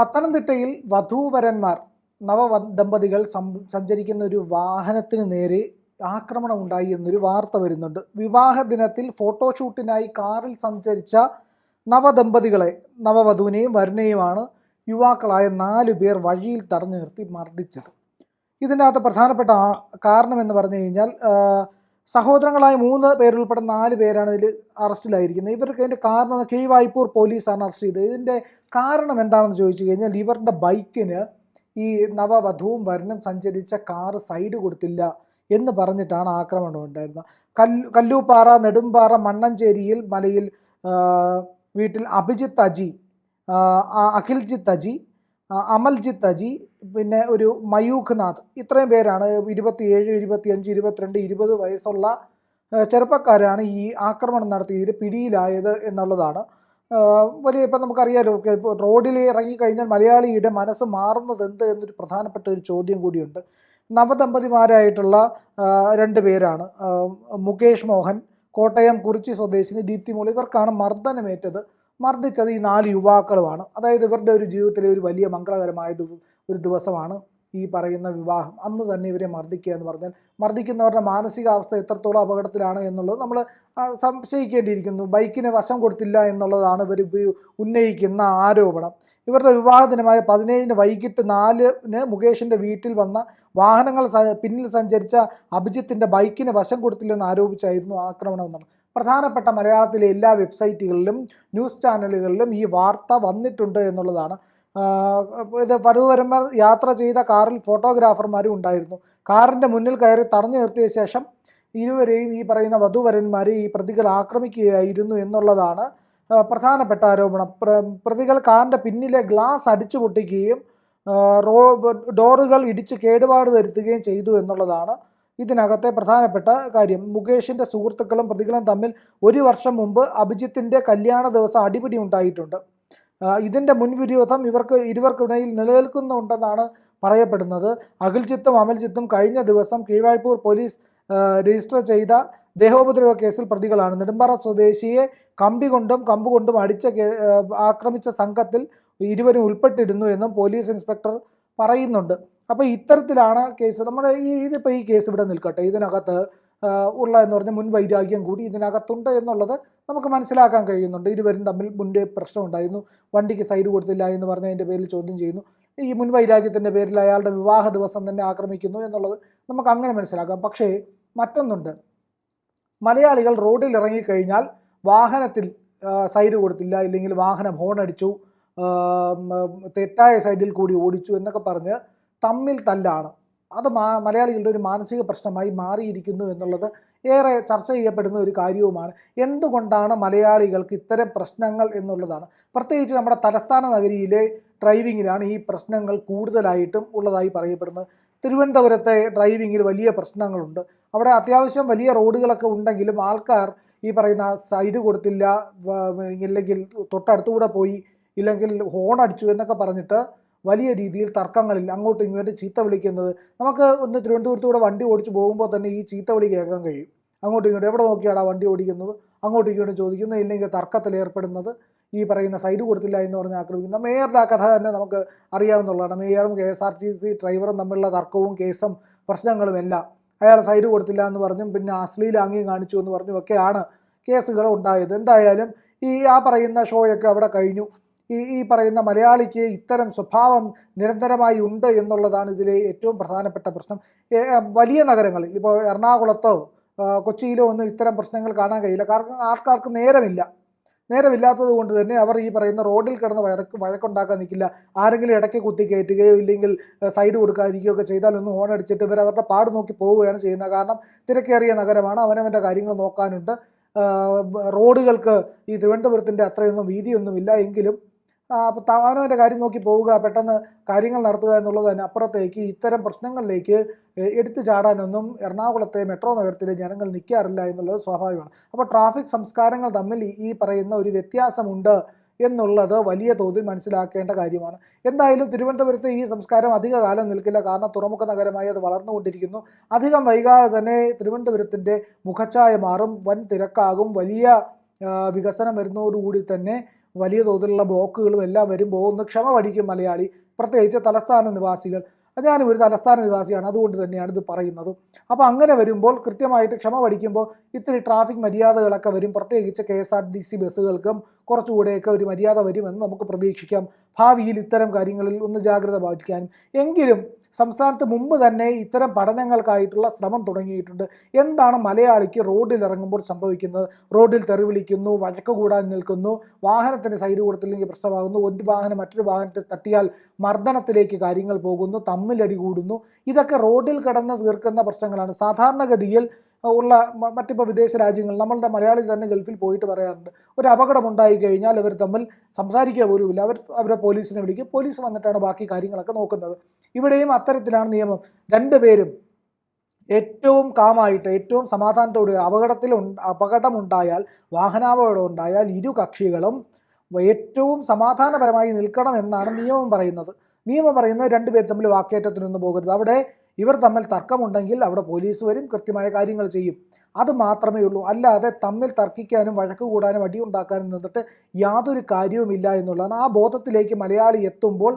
പത്തനംതിട്ടയിൽ വധൂവരന്മാർ നവ ദമ്പതികൾ സഞ്ചരിക്കുന്ന ഒരു വാഹനത്തിന് നേരെ ആക്രമണം ഉണ്ടായി എന്നൊരു വാർത്ത വരുന്നുണ്ട്. വിവാഹ ദിനത്തിൽ ഫോട്ടോഷൂട്ടിനായി കാറിൽ സഞ്ചരിച്ച നവദമ്പതികളെ നവവധുവിനെയും വരനെയുമാണ് യുവാക്കളായ നാലു പേർ വഴിയിൽ തടഞ്ഞു നിർത്തി മർദ്ദിച്ചത്. ഇതിനകത്ത് പ്രധാനപ്പെട്ട ആ- കാരണം എന്ന് പറഞ്ഞു കഴിഞ്ഞാൽ സഹോദരങ്ങളായ മൂന്ന് പേരുൾപ്പെടെ നാല് പേരാണ് ഇതിൽ അറസ്റ്റിലായിരിക്കുന്നത്. ഇവർക്ക് അതിന്റെ കാരണം കീഴ്വായ്പൂർ പോലീസാണ് അറസ്റ്റ് ചെയ്തത്. ഇതിന്റെ കാരണം എന്താണെന്ന് ചോദിച്ചു കഴിഞ്ഞാൽ ഇവരുടെ ബൈക്കിന് ഈ നവവധുവും വരനും സഞ്ചരിച്ച കാറ് സൈഡ് കൊടുത്തില്ല എന്ന് പറഞ്ഞിട്ടാണ് ആക്രമണം ഉണ്ടായിരുന്നത്. കല്ലു കല്ലൂപ്പാറ നെടുമ്പാറ മണ്ണഞ്ചേരിയിൽ മലയിൽ വീട്ടിൽ അഭിജിത്ത് അജി അഖിൽജിത്ത് അജി അമൽജിത്ത് അജി പിന്നെ ഒരു മയൂഖ് നാഥ് ഇത്രയും പേരാണ്. ഇരുപത്തിയേഴ് ഇരുപത്തിയഞ്ച് ഇരുപത്തിരണ്ട് ഇരുപത് വയസ്സുള്ള ചെറുപ്പക്കാരാണ് ഈ ആക്രമണം നടത്തിയതിൽ പിടിയിലായത് എന്നുള്ളതാണ്. വലിയ ഇപ്പം നമുക്കറിയാലോ റോഡിൽ ഇറങ്ങിക്കഴിഞ്ഞാൽ മലയാളിയുടെ മനസ്സ് മാറുന്നത് എന്ത് എന്നൊരു പ്രധാനപ്പെട്ട ഒരു ചോദ്യം കൂടിയുണ്ട്. നവദമ്പതിമാരായിട്ടുള്ള രണ്ട് പേരാണ്. മുകേഷ് മോഹൻ കോട്ടയം കുറിച്ചി സ്വദേശിനി ദീപ്തി മോൾ ഇവർക്കാണ് മർദ്ദനമേറ്റത്. മർദ്ദിച്ചത് ഈ നാല് യുവാക്കളുമാണ്. അതായത് ഇവരുടെ ഒരു ജീവിതത്തിലെ ഒരു വലിയ മംഗളകരമായ ഒരു ദിവസമാണ് ഈ പറയുന്ന വിവാഹം. അന്ന് തന്നെ ഇവരെ മർദ്ദിക്കുക എന്ന് പറഞ്ഞാൽ മർദ്ദിക്കുന്നവരുടെ മാനസികാവസ്ഥ എത്രത്തോളം അപകടത്തിലാണ് എന്നുള്ളത് നമ്മൾ സംശയിക്കേണ്ടിയിരിക്കുന്നു. ബൈക്കിന് വശം കൊടുത്തില്ല എന്നുള്ളതാണ് ഇവർ ഉന്നയിക്കുന്ന ആരോപണം. ഇവരുടെ വിവാഹ ദിനമായ പതിനേഴിന് വൈകിട്ട് നാലിന് മുകേഷിന്റെ വീട്ടിൽ വന്ന വാഹനങ്ങൾ പിന്നിൽ സഞ്ചരിച്ച അഭിജിത്തിന്റെ ബൈക്കിന് വശം കൊടുത്തില്ലെന്ന് ആരോപിച്ചായിരുന്നു ആക്രമണം എന്നാണ് പ്രധാനപ്പെട്ട മലയാളത്തിലെ എല്ലാ വെബ്സൈറ്റുകളിലും ന്യൂസ് ചാനലുകളിലും ഈ വാർത്ത വന്നിട്ടുണ്ട് എന്നുള്ളതാണ്. ഇത് വധുവരന്മാർ യാത്ര ചെയ്ത കാറിൽ ഫോട്ടോഗ്രാഫർമാരും ഉണ്ടായിരുന്നു. കാറിന്റെ മുന്നിൽ കയറി തടഞ്ഞു നിർത്തിയ ശേഷം ഇരുവരെയും ഈ പറയുന്ന വധുവരന്മാരെ ഈ പ്രതികൾ ആക്രമിക്കുകയായിരുന്നു എന്നുള്ളതാണ് പ്രധാനപ്പെട്ട ആരോപണം. പ്രതികൾ കാറിന്റെ പിന്നിലെ ഗ്ലാസ് അടിച്ചു പൊട്ടിക്കുകയും ഡോറുകൾ ഇടിച്ച് കേടുപാട് വരുത്തുകയും ചെയ്തു എന്നുള്ളതാണ് ഇതിനകത്തെ പ്രധാനപ്പെട്ട കാര്യം മുകേഷിന്റെ സുഹൃത്തുക്കളും പ്രതികളും തമ്മിൽ ഒരു വർഷം മുമ്പ് അഭിജിത്തിന്റെ കല്യാണ ദിവസം അടിപിടി ഉണ്ടായിട്ടുണ്ട്. ഇതിന്റെ മുൻവിരോധം ഇവർക്ക് ഇരുവർക്കിടയിൽ നിലനിൽക്കുന്നുണ്ടെന്നാണ് പറയപ്പെടുന്നത്. അഖിൽജിത്തും അമൽജിത്തും കഴിഞ്ഞ ദിവസം കീഴ്വായ്പൂർ പോലീസ് രജിസ്റ്റർ ചെയ്ത ദേഹോപദ്രവ കേസിൽ പ്രതികളാണ്. നെടുമ്പാറ സ്വദേശിയെ കമ്പി കൊണ്ടും കമ്പ് കൊണ്ടും അടിച്ച ആക്രമിച്ച സംഘത്തിൽ ഇരുവരും ഉൾപ്പെട്ടിരുന്നു എന്നും പോലീസ് ഇൻസ്പെക്ടർ പറയുന്നുണ്ട്. അപ്പോൾ ഇത്തരത്തിലാണ് കേസ്. നമ്മുടെ ഈ ഇതിപ്പോൾ ഈ കേസ് ഇവിടെ നിൽക്കട്ടെ. ഇതിനകത്ത് ഉള്ള എന്ന് പറഞ്ഞ മുൻ വൈരാഗ്യം കൂടി ഇതിനകത്തുണ്ട് എന്നുള്ളത് നമുക്ക് മനസ്സിലാക്കാൻ കഴിയുന്നുണ്ട്. ഇരുവരും തമ്മിൽ മുൻപേ പ്രശ്നമുണ്ടായിരുന്നു വണ്ടിക്ക് സൈഡ് കൊടുത്തില്ല എന്ന് പറഞ്ഞതിന്റെ പേരിൽ ചോദ്യം ചെയ്യുന്നു. ഈ മുൻ വൈരാഗ്യത്തിന്റെ പേരിൽ അയാളുടെ വിവാഹ ദിവസം തന്നെ ആക്രമിക്കുന്നു എന്നുള്ളത് നമുക്ക് അങ്ങനെ മനസ്സിലാക്കാം. പക്ഷേ മറ്റൊന്നുണ്ട്. മലയാളികൾ റോഡിൽ ഇറങ്ങിക്കഴിഞ്ഞാൽ വാഹനത്തിൽ സൈഡ് കൊടുത്തില്ല ഇല്ലെങ്കിൽ വാഹനം ഹോൺ അടിച്ചു തെറ്റായ സൈഡിൽ കൂടി ഓടിച്ചു എന്നൊക്കെ പറഞ്ഞ് തമ്മിൽ തല്ലാണ്. അത് മാ മലയാളികളുടെ ഒരു മാനസിക പ്രശ്നമായി മാറിയിരിക്കുന്നു എന്നുള്ളത് ഏറെ ചർച്ച ചെയ്യപ്പെടുന്ന ഒരു കാര്യവുമാണ്. എന്തുകൊണ്ടാണ് മലയാളികൾക്ക് ഇത്തരം പ്രശ്നങ്ങൾ എന്നുള്ളതാണ്. പ്രത്യേകിച്ച് നമ്മുടെ തലസ്ഥാന നഗരിയിലെ ഡ്രൈവിങ്ങിലാണ് ഈ പ്രശ്നങ്ങൾ കൂടുതലായിട്ടും ഉള്ളതായി പറയപ്പെടുന്നത്. തിരുവനന്തപുരത്തെ ഡ്രൈവിങ്ങിൽ വലിയ പ്രശ്നങ്ങളുണ്ട്. അവിടെ അത്യാവശ്യം വലിയ റോഡുകളൊക്കെ ഉണ്ടെങ്കിലും ആൾക്കാർ ഈ പറയുന്ന സൈഡ് കൊടുത്തില്ല ഇല്ലെങ്കിൽ തൊട്ടടുത്തുകൂടെ പോയി ഇല്ലെങ്കിൽ ഹോൺ അടിച്ചു എന്നൊക്കെ പറഞ്ഞിട്ട് വലിയ രീതിയിൽ തർക്കങ്ങളിൽ അങ്ങോട്ടും ഇങ്ങോട്ടും ചീത്ത വിളിക്കുന്നത് നമുക്ക് ഒന്ന് തിരുവനന്തപുരത്തൂടെ വണ്ടി ഓടിച്ച് പോകുമ്പോൾ തന്നെ ഈ ചീത്ത വിളി കേൾക്കാൻ കഴിയും. അങ്ങോട്ടും ഇങ്ങോട്ടും എവിടെ നോക്കിയാടാ വണ്ടി ഓടിക്കുന്നത്? അങ്ങോട്ടും ഇങ്ങോട്ടും ചോദിക്കുന്നത് ഇല്ലെങ്കിൽ തർക്കത്തിൽ ഏർപ്പെടുന്നത് ഈ പറയുന്ന സൈഡ് കൊടുത്തില്ല എന്ന് പറഞ്ഞ് ആക്രമിക്കുന്ന മേയറുടെ ആ കഥ തന്നെ നമുക്ക് അറിയാവുന്നതാണ് മേയറും K S R T C ഡ്രൈവറും തമ്മിലുള്ള തർക്കവും കേസും പ്രശ്നങ്ങളും എല്ലാം. അയാൾ സൈഡ് കൊടുത്തില്ല എന്ന് പറഞ്ഞും പിന്നെ അശ്ലീലാംഗ്യം കാണിച്ചു എന്ന് പറഞ്ഞും ഒക്കെയാണ് കേസുകൾ ഉണ്ടായത്. എന്തായാലും ഈ ആ പറയുന്ന ഷോയൊക്കെ അവിടെ കഴിഞ്ഞു. ഈ ഈ പറയുന്ന മലയാളിക്ക് ഇത്തരം സ്വഭാവം നിരന്തരമായി ഉണ്ട് എന്നുള്ളതാണ് ഇതിലെ ഏറ്റവും പ്രധാനപ്പെട്ട പ്രശ്നം. വലിയ നഗരങ്ങളിൽ ഇപ്പോൾ എറണാകുളത്തോ കൊച്ചിയിലോ ഒന്നും ഇത്തരം പ്രശ്നങ്ങൾ കാണാൻ കഴിയില്ല. കാരണം ആൾക്കാർക്ക് നേരമില്ല. നേരമില്ലാത്തത് കൊണ്ട് തന്നെ അവർ ഈ പറയുന്ന റോഡിൽ കിടന്ന് വഴക്ക് വഴക്കുണ്ടാക്കാൻ നിൽക്കില്ല. ആരെങ്കിലും ഇടയ്ക്ക് കുത്തി കയറ്റുകയോ ഇല്ലെങ്കിൽ സൈഡ് കൊടുക്കാതിരിക്കുകയോ ഒക്കെ ചെയ്താൽ ഒന്ന് ഹോൺ അടിച്ചിട്ട് ഇവർ അവരുടെ പാട് നോക്കി പോവുകയാണ് ചെയ്യുന്നത്. കാരണം തിരക്കേറിയ നഗരമാണ്. അവനവന്റെ കാര്യങ്ങൾ നോക്കാനുണ്ട്. റോഡുകൾക്ക് ഈ തിരുവനന്തപുരത്തിന്റെ അത്രയൊന്നും വീതിയൊന്നുമില്ല. എങ്കിലും അവനവന്റെ കാര്യം നോക്കി പോവുക പെട്ടെന്ന് കാര്യങ്ങൾ നടത്തുക എന്നുള്ളത് തന്നെ അപ്പുറത്തേക്ക് ഇത്തരം പ്രശ്നങ്ങളിലേക്ക് എടുത്തു ചാടാനൊന്നും എറണാകുളത്തെ മെട്രോ നഗരത്തിലെ ജനങ്ങൾ നിൽക്കാറില്ല എന്നുള്ളത് സ്വാഭാവികമാണ്. അപ്പോൾ ട്രാഫിക് സംസ്കാരങ്ങൾ തമ്മിൽ ഈ- പറയുന്ന ഒരു വ്യത്യാസമുണ്ട് എന്നുള്ളത് വലിയ തോതിൽ മനസ്സിലാക്കേണ്ട കാര്യമാണ്. എന്തായാലും തിരുവനന്തപുരത്ത് ഈ സംസ്കാരം അധിക കാലം നിൽക്കില്ല. കാരണം തുറമുഖ നഗരമായി അത് വളർന്നുകൊണ്ടിരിക്കുന്നു. അധികം വൈകാതെ തന്നെ തിരുവനന്തപുരത്തിന്റെ മുഖച്ഛായ മാറും വൻ തിരക്കാകും വലിയ വികസനം വരുന്നതോടുകൂടി തന്നെ വലിയ തോതിലുള്ള ബ്ലോക്കുകളും എല്ലാം വരും. ഒന്ന് ക്ഷമ പഠിക്കും മലയാളി. പ്രത്യേകിച്ച് തലസ്ഥാന നിവാസികൾ. ഞാനും ഒരു തലസ്ഥാന നിവാസിയാണ്. അതുകൊണ്ട് തന്നെയാണ് ഇത് പറയുന്നത്. അപ്പോൾ അങ്ങനെ വരുമ്പോൾ കൃത്യമായിട്ട് ക്ഷമ പഠിക്കുമ്പോൾ ഇത്തിരി ട്രാഫിക് മര്യാദകളൊക്കെ വരും. പ്രത്യേകിച്ച് K S R T C ബസ്സുകൾക്കും കുറച്ചുകൂടെയൊക്കെ ഒരു മര്യാദ വരുമെന്ന് നമുക്ക് പ്രതീക്ഷിക്കാം. ഭാവിയിൽ ഇത്തരം കാര്യങ്ങളിൽ ഒന്ന് ജാഗ്രത പാലിക്കാനും. എങ്കിലും സംസ്ഥാനത്ത് മുമ്പ് തന്നെ ഇത്തരം പഠനങ്ങൾക്കായിട്ടുള്ള ശ്രമം തുടങ്ങിയിട്ടുണ്ട്. എന്താണ് മലയാളിക്ക് റോഡിൽ ഇറങ്ങുമ്പോൾ സംഭവിക്കുന്നത്? റോഡിൽ തെറിവിളിക്കുന്നു വഴക്ക് കൂടാൻ നിൽക്കുന്നു വാഹനത്തിന് സൈഡ് കൊടുത്തില്ലെങ്കിൽ പ്രശ്നമാകുന്നു ഒരു വാഹനം മറ്റൊരു വാഹനത്തെ തട്ടിയാൽ മർദ്ദനത്തിലേക്ക് കാര്യങ്ങൾ പോകുന്നു തമ്മിലടി കൂടുന്നു. ഇതൊക്കെ റോഡിൽ കിടന്ന് തീർക്കുന്ന പ്രശ്നങ്ങളാണ്. സാധാരണഗതിയിൽ ഉള്ള മറ്റിപ്പോൾ വിദേശ രാജ്യങ്ങൾ നമ്മളുടെ മലയാളി തന്നെ ഗൾഫിൽ പോയിട്ട് പറയാറുണ്ട്. ഒരു അപകടം ഉണ്ടായി കഴിഞ്ഞാൽ അവർ തമ്മിൽ സംസാരിക്കുക പോലുമില്ല. അവർ അവരെ പോലീസിനെ വിളിക്കും. പോലീസ് വന്നിട്ടാണ് ബാക്കി കാര്യങ്ങളൊക്കെ നോക്കുന്നത്. ഇവിടെയും അത്തരത്തിലാണ് നിയമം. രണ്ടുപേരും ഏറ്റവും കാമായിട്ട് ഏറ്റവും സമാധാനത്തോടെ അപകടത്തിൽ അപകടമുണ്ടായാൽ വാഹനാപകടം ഉണ്ടായാൽ ഇരു കക്ഷികളും ഏറ്റവും സമാധാനപരമായി നിൽക്കണം എന്നാണ് നിയമം പറയുന്നത്. നിയമം പറയുന്നത് രണ്ടുപേർ തമ്മിൽ വാക്കേറ്റത്തിനൊന്നും പോകരുത്. അവിടെ ഇവർ തമ്മിൽ തർക്കമുണ്ടെങ്കിൽ അവിടെ പോലീസ് വരും കൃത്യമായ കാര്യങ്ങൾ ചെയ്യും. അത് മാത്രമേ ഉള്ളൂ. അല്ലാതെ തമ്മിൽ തർക്കിക്കാനും വഴക്ക് കൂടാനും അടി ഉണ്ടാക്കാനും നിന്നിട്ട് യാതൊരു കാര്യവുമില്ല എന്നുള്ളതാണ്. ആ ബോധത്തിലേക്ക് മലയാളി എത്തുമ്പോൾ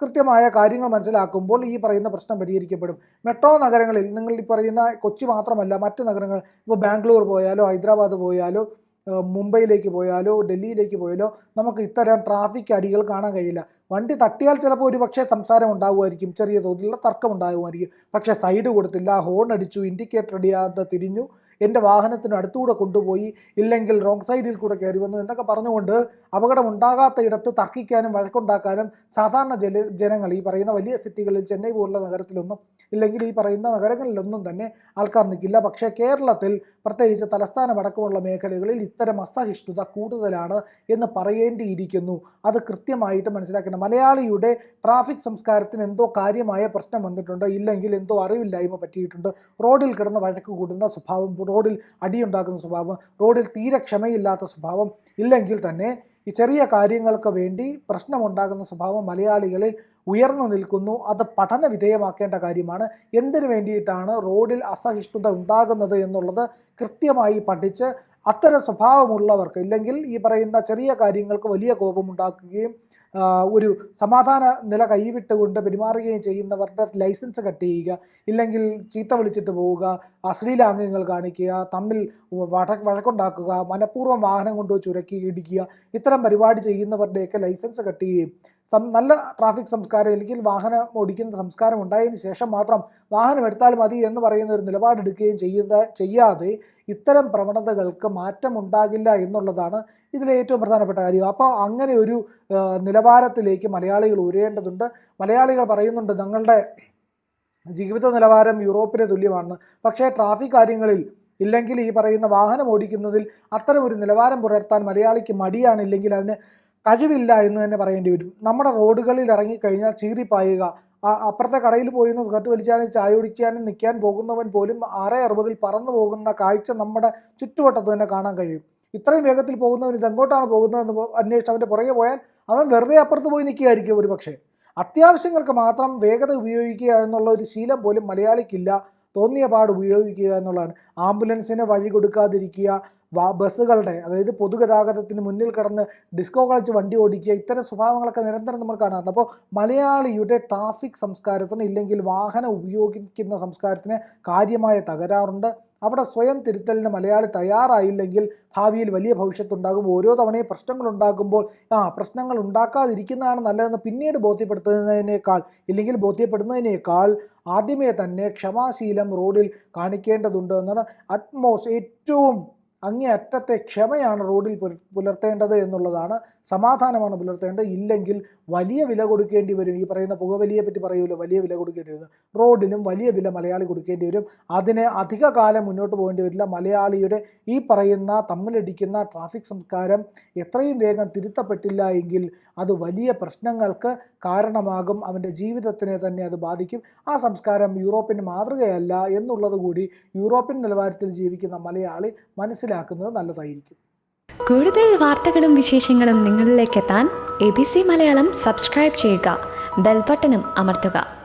കൃത്യമായ കാര്യങ്ങൾ മനസ്സിലാക്കുമ്പോൾ ഈ പറയുന്ന പ്രശ്നം പരിഹരിക്കപ്പെടും. മെട്രോ നഗരങ്ങളിൽ നിങ്ങൾ ഈ പറയുന്ന കൊച്ചി മാത്രമല്ല മറ്റ് നഗരങ്ങൾ ഇപ്പോൾ ബാംഗ്ലൂർ പോയാലോ ഹൈദരാബാദ് പോയാലോ മുംബൈയിലേക്ക് പോയാലോ ഡൽഹിയിലേക്ക് പോയാലോ നമുക്ക് ഇത്തരം ട്രാഫിക് അടികൾ കാണാൻ കഴിയില്ല. വണ്ടി തട്ടിയാൽ ചിലപ്പോൾ ഒരു പക്ഷേ സംസാരം ഉണ്ടാകുമായിരിക്കും ചെറിയ തോതിലുള്ള തർക്കം ഉണ്ടാകുമായിരിക്കും പക്ഷേ സൈഡ് കൊടുത്തില്ല ഹോൺ അടിച്ചു ഇൻഡിക്കേറ്റർ അടിയാതെ തിരിഞ്ഞു എന്റെ വാഹനത്തിന് അടുത്തുകൂടെ കൊണ്ടുപോയി ഇല്ലെങ്കിൽ റോങ് സൈഡിൽ കൂടെ കയറി വന്നു എന്നൊക്കെ പറഞ്ഞുകൊണ്ട് അപകടം ഉണ്ടാകാത്ത ഇടത്ത് തർക്കിക്കാനും വഴക്കുണ്ടാക്കാനും സാധാരണ ജല ജനങ്ങൾ ഈ പറയുന്ന വലിയ സിറ്റികളിൽ ചെന്നൈ പോലുള്ള നഗരത്തിലൊന്നും ഇല്ലെങ്കിൽ ഈ പറയുന്ന നഗരങ്ങളിലൊന്നും തന്നെ ആൾക്കാർ നിൽക്കില്ല. പക്ഷേ കേരളത്തിൽ പ്രത്യേകിച്ച് തലസ്ഥാനമടക്കമുള്ള മേഖലകളിൽ ഇത്തരം അസഹിഷ്ണുത കൂടുതലാണ് എന്ന് പറയേണ്ടിയിരിക്കുന്നു. അത് കൃത്യമായിട്ട് മനസ്സിലാക്കണം മലയാളിയുടെ ട്രാഫിക് സംസ്കാരത്തിന് എന്തോ കാര്യമായ പ്രശ്നം വന്നിട്ടുണ്ട്. ഇല്ലെങ്കിൽ എന്തോ അറിവില്ലായ്മ പറ്റിയിട്ടുണ്ട്. റോഡിൽ കിടന്ന് വഴക്ക് കൂടുന്ന സ്വഭാവം റോഡിൽ അടിയുണ്ടാക്കുന്ന സ്വഭാവം റോഡിൽ തീരെ ക്ഷമയില്ലാത്ത സ്വഭാവം ഇല്ലെങ്കിൽ തന്നെ ഈ ചെറിയ കാര്യങ്ങൾക്ക് വേണ്ടി പ്രശ്നമുണ്ടാകുന്ന സ്വഭാവം മലയാളികളിൽ ഉയർന്നു നിൽക്കുന്നു. അത് പഠന വിധേയമാക്കേണ്ട കാര്യമാണ്. എന്തിനു വേണ്ടിയിട്ടാണ് റോഡിൽ അസഹിഷ്ണുത ഉണ്ടാകുന്നത് എന്നുള്ളത് കൃത്യമായി പഠിച്ച് അത്തരം സ്വഭാവമുള്ളവർക്ക് ഇല്ലെങ്കിൽ ഈ പറയുന്ന ചെറിയ കാര്യങ്ങൾക്ക് വലിയ കോപമുണ്ടാക്കുകയും ഒരു സമാധാന നില കൈവിട്ടുകൊണ്ട് പെരുമാറുകയും ചെയ്യുന്നവരുടെ ലൈസൻസ് കട്ട് ചെയ്യുക ഇല്ലെങ്കിൽ ചീത്ത വിളിച്ചിട്ട് പോവുക അശ്ലീലാംഗ്യങ്ങൾ കാണിക്കുക തമ്മിൽ വഴ വഴക്കുണ്ടാക്കുക മനഃപൂർവം വാഹനം കൊണ്ട് ചുരക്കി ഇടിക്കുക ഇത്തരം പരിപാടി ചെയ്യുന്നവരുടെയൊക്കെ ലൈസൻസ് കട്ട് ചെയ്യുകയും നല്ല ട്രാഫിക് സംസ്കാരം അല്ലെങ്കിൽ വാഹനം ഓടിക്കുന്ന സംസ്കാരം ഉണ്ടായതിനു ശേഷം മാത്രം വാഹനം എടുത്താൽ മതി എന്ന് പറയുന്ന ഒരു നിലപാടെടുക്കുകയും ചെയ്യുന്ന ചെയ്യാതെ ഇത്തരം പ്രവണതകൾക്ക് മാറ്റമുണ്ടാകില്ല എന്നുള്ളതാണ് ഇതിലെ ഏറ്റവും പ്രധാനപ്പെട്ട കാര്യം. അപ്പോൾ അങ്ങനെ ഒരു നിലവാരത്തിലേക്ക് മലയാളികൾ ഉയരേണ്ടതുണ്ട് മലയാളികൾ പറയുന്നുണ്ട് ഞങ്ങളുടെ ജീവിത നിലവാരം യൂറോപ്പിന് തുല്യമാണ് പക്ഷേ ട്രാഫിക് കാര്യങ്ങളിൽ ഇല്ലെങ്കിൽ ഈ പറയുന്ന വാഹനം ഓടിക്കുന്നതിൽ അത്തരം ഒരു നിലവാരം പുലർത്താൻ മലയാളിക്ക് മടിയാണ്. ഇല്ലെങ്കിൽ അതിന് കഴിവില്ല എന്ന് തന്നെ പറയേണ്ടി വരും. നമ്മുടെ റോഡുകളിൽ ഇറങ്ങിക്കഴിഞ്ഞാൽ ചീറിപ്പായുക പായുക. അപ്പുറത്തെ കടയിൽ പോയി നിന്ന് സ്കർട്ട് വലിച്ചാലും ചായ കുടിക്കാനും നിൽക്കാൻ പോകുന്നവൻ പോലും ആറ് അറുപതിൽ പറന്നു പോകുന്ന കാഴ്ച നമ്മുടെ ചുറ്റുവട്ടത്ത് തന്നെ കാണാൻ കഴിയും. ഇത്രയും വേഗത്തിൽ പോകുന്നവൻ ഇതെങ്ങോട്ടാണ് പോകുന്നതെന്ന് അന്വേഷിച്ച് അവന്റെ പുറകെ പോയാൽ അവൻ വെറുതെ അപ്പുറത്ത് പോയി നിൽക്കുകയായിരിക്കും ഒരു പക്ഷേ അത്യാവശ്യങ്ങൾക്ക് മാത്രം വേഗത ഉപയോഗിക്കുക എന്നുള്ള ഒരു ശീലം പോലും മലയാളിക്കില്ല. തോന്നിയ പാട് ഉപയോഗിക്കുക എന്നുള്ളതാണ്. ആംബുലൻസിന് വഴി കൊടുക്കാതിരിക്കുക ബസ്സുകളുടെ അതായത് പൊതുഗതാഗതത്തിന് മുന്നിൽ കിടന്ന് ഡിസ്കോ കളിച്ച് വണ്ടി ഓടിക്കുക ഇത്തരം സ്വഭാവങ്ങളൊക്കെ നിരന്തരം നമ്മൾ കാണാറുണ്ട്. അപ്പോൾ മലയാളിയുടെ ട്രാഫിക് സംസ്കാരത്തിന് ഇല്ലെങ്കിൽ വാഹനം ഉപയോഗിക്കുന്ന സംസ്കാരത്തിന് കാര്യമായ തകരാറുണ്ട്. അവിടെ സ്വയം തിരുത്തലിന് മലയാളി തയ്യാറായില്ലെങ്കിൽ ഭാവിയിൽ വലിയ ഭവിഷ്യത്തുണ്ടാകും. ഓരോ തവണയും പ്രശ്നങ്ങൾ ഉണ്ടാക്കുമ്പോൾ ആ പ്രശ്നങ്ങൾ ഉണ്ടാക്കാതിരിക്കുന്നതാണ് നല്ലതെന്ന് പിന്നീട് ബോധ്യപ്പെടുത്തുന്നതിനേക്കാൾ ഇല്ലെങ്കിൽ ബോധ്യപ്പെടുന്നതിനേക്കാൾ ആദ്യമേ തന്നെ ക്ഷമാശീലം റോഡിൽ കാണിക്കേണ്ടതുണ്ട് എന്നാണ് അറ്റ്മോസ്റ്റ് ഏറ്റവും അങ്ങേ അറ്റത്തെ ക്ഷമയാണ് റോഡിൽ പുല- പുലർത്തേണ്ടത് എന്നുള്ളതാണ് സമാധാനമാണ് പുലർത്തേണ്ടത്. ഇല്ലെങ്കിൽ വലിയ വില കൊടുക്കേണ്ടി വരും. ഈ പറയുന്ന പുകവലിയെ പറ്റി പറയുമല്ലോ വലിയ വില കൊടുക്കേണ്ടി വരും. റോഡിനും വലിയ വില മലയാളി കൊടുക്കേണ്ടി വരും. അതിന് അധിക കാലം മുന്നോട്ട് പോകേണ്ടി വരില്ല. മലയാളിയുടെ ഈ പറയുന്ന തമ്മിലടിക്കുന്ന ട്രാഫിക് സംസ്കാരം എത്രയും വേഗം തിരുത്തപ്പെട്ടില്ല എങ്കിൽ അത് വലിയ പ്രശ്നങ്ങൾക്ക് കാരണമാകും. അവന്റെ ജീവിതത്തിനെ തന്നെ അത് ബാധിക്കും. ആ സംസ്കാരം യൂറോപ്പിന് മാതൃകയല്ല എന്നുള്ളത് കൂടി യൂറോപ്യൻ നിലവാരത്തിൽ ജീവിക്കുന്ന മലയാളി മനസ്സിലാക്കുന്നത് നല്ലതായിരിക്കും. കൂടുതൽ വാർത്തകളും വിശേഷങ്ങളും നിങ്ങളിലേക്ക് എത്താൻ A B C Malayalam subscribe ചെയ്യുക. ബെൽബട്ടനും അമർത്തുക.